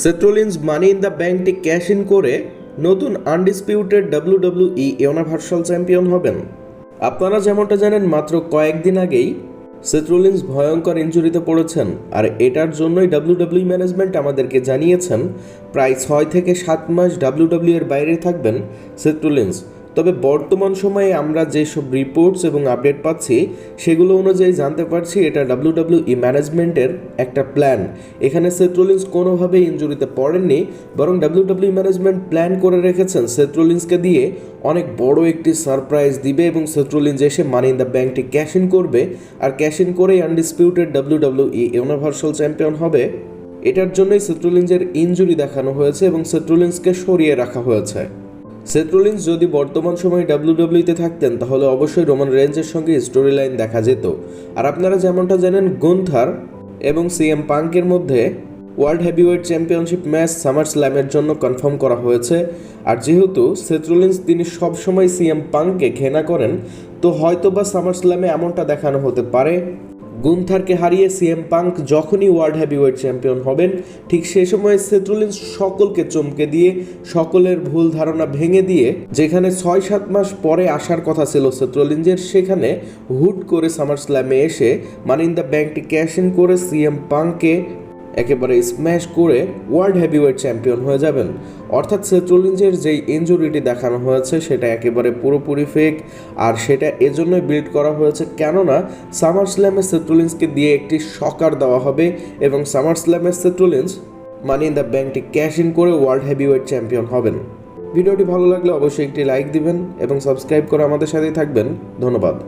Seth Rollins money in the ব্যাংকটি cash in করে নতুন undisputed W W E universal champion হবেন। আপনারা যেমনটা জানেন, মাত্র কয়েকদিন আগেই সেট্রোলিন্স ভয়ঙ্কর ইঞ্জুরিতে পড়েছেন, আর এটার জন্যই ডাব্লিউডাব্লিউ ডাব্লিউ ম্যানেজমেন্ট আমাদেরকে জানিয়েছেন, প্রায় ছয় থেকে সাত মাস ডাব্লিউডাব্লিউ ডাব্লিউ এর বাইরে থাকবেন সেট্রোলিন্স তবে বর্তমান সময়ে আমরা যেসব রিপোর্টস এবং আপডেট পাচ্ছি, সেগুলো অনুযায়ী জানতে পারছি এটা ডাব্লিউ ডাব্লিউ ই ম্যানেজমেন্টের একটা প্ল্যান এখানে সেট্রোলিন্স কোনোভাবে ইঞ্জুরিতে পড়েননি, বরং ডাব্লিউ ডাব্লিউ ম্যানেজমেন্ট প্ল্যান করে রেখেছেন সেট্রোলিন্সকে দিয়ে অনেক বড় একটি সারপ্রাইজ দিবে এবং সেট্রোলিন্স এসে মানি ইন দ্য ব্যাংকটি ক্যাশ ইন করবে। আর ক্যাশ ইন করেই undisputed W W E universal champion হবে। এটার জন্যই সেট্রোলিন্সের ইঞ্জুরি দেখানো হয়েছে এবং সেট্রোলিন্সকে সরিয়ে রাখা হয়েছে। সেট্রোলিন্স যদি বর্তমান সময়ে ডাব্লিউডাব্লিউতে থাকতেন, তাহলে অবশ্যই রোমান রেঞ্জের সঙ্গে স্টোরি লাইন দেখা যেত। আর আপনারা যেমনটা জানেন, গুন্থার এবং সিএম পাঙ্কের মধ্যে world heavyweight championship match summer স্ল্যামের জন্য কনফার্ম করা হয়েছে। আর যেহেতু সেট্রোলিন্স তিনি সবসময় সিএম পাঙ্ককে ঘেনা করেন, তো হয়তো বা সামার স্ল্যামে এমনটা দেখানো হতে পারে। গুন্থারকে হারিয়ে সিএম পাঙ্ক যখনই ওয়ার্ল্ড হ্যাভিওয়েট চ্যাম্পিয়ন হবেন, ঠিক সে সময় সেট্রোলিন্স সকলকে চমকে দিয়ে, সকলের ভুল ধারণা ভেঙে দিয়ে, যেখানে ছয় সাত মাস পরে আসার কথা ছিল সেট্রোলিন্সের সেখানে হুট করে সামার স্ল্যামে এসে মানিন্দা ব্যাংকটি ক্যাশ ইন করে সিএম পাঙ্ককে একেবারে স্ম্যাশ করে ওয়ার্ল্ড হেভিওয়েট চ্যাম্পিয়ন হয়ে যাবেন। অর্থাৎ সেট্রোলিঞ্জের যেই ইনজুরিটি দেখানো হয়েছে, সেটা একেবারে পুরোপুরি ফেক আর সেটা এজন্যই বিল্ড করা হয়েছে কেননা সামার স্ল্যামে সেট্রোলিন্সকে দিয়ে একটি শকার দেওয়া হবে এবং summer স্ল্যামে Seth Rollins money in the ব্যাংকটি ক্যাশ ইন করে ওয়ার্ল্ড হেভিওয়েট চ্যাম্পিয়ন হবেন। ভিডিওটি ভালো লাগলে অবশ্যই একটি লাইক দিবেন এবং সাবস্ক্রাইব করে আমাদের সাথেই থাকবেন। ধন্যবাদ।